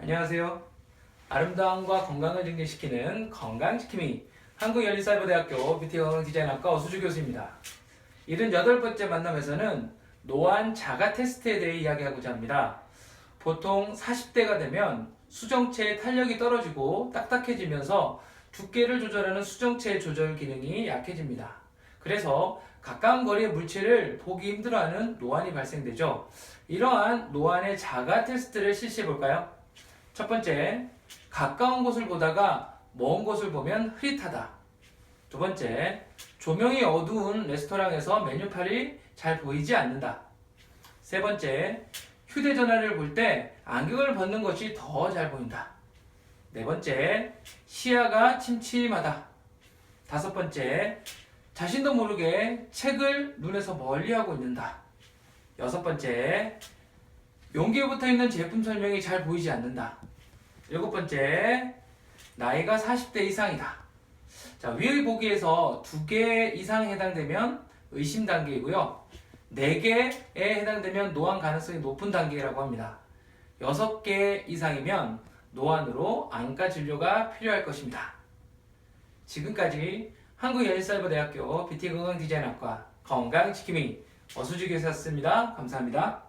안녕하세요. 아름다움과 건강을 증진시키는 건강지킴이 한국연리사이버대학교 뷰티 건강디자인학과 어수주 교수입니다. 78번째 만남에서는 노안 자가 테스트에 대해 이야기하고자 합니다. 보통 40대가 되면 수정체의 탄력이 떨어지고 딱딱해지면서 두께를 조절하는 수정체의 조절 기능이 약해집니다. 그래서 가까운 거리의 물체를 보기 힘들어하는 노안이 발생되죠. 이러한 노안의 자가 테스트를 실시해 볼까요? 첫 번째, 가까운 곳을 보다가 먼 곳을 보면 흐릿하다. 두 번째, 조명이 어두운 레스토랑에서 메뉴판이 잘 보이지 않는다. 세 번째, 휴대전화를 볼 때 안경을 벗는 것이 더 잘 보인다. 네 번째, 시야가 침침하다. 다섯 번째, 자신도 모르게 책을 눈에서 멀리하고 있는다. 여섯 번째, 용기에 붙어 있는 제품 설명이 잘 보이지 않는다. 일곱 번째, 나이가 40대 이상이다. 자, 위의 보기에서 두 개 이상 해당되면 의심 단계이고요. 네 개에 해당되면 노안 가능성이 높은 단계라고 합니다. 여섯 개 이상이면 노안으로 안과 진료가 필요할 것입니다. 지금까지 한국연일사이버대학교 BT건강디자인학과 건강지킴이 어수지 교수였습니다. 감사합니다.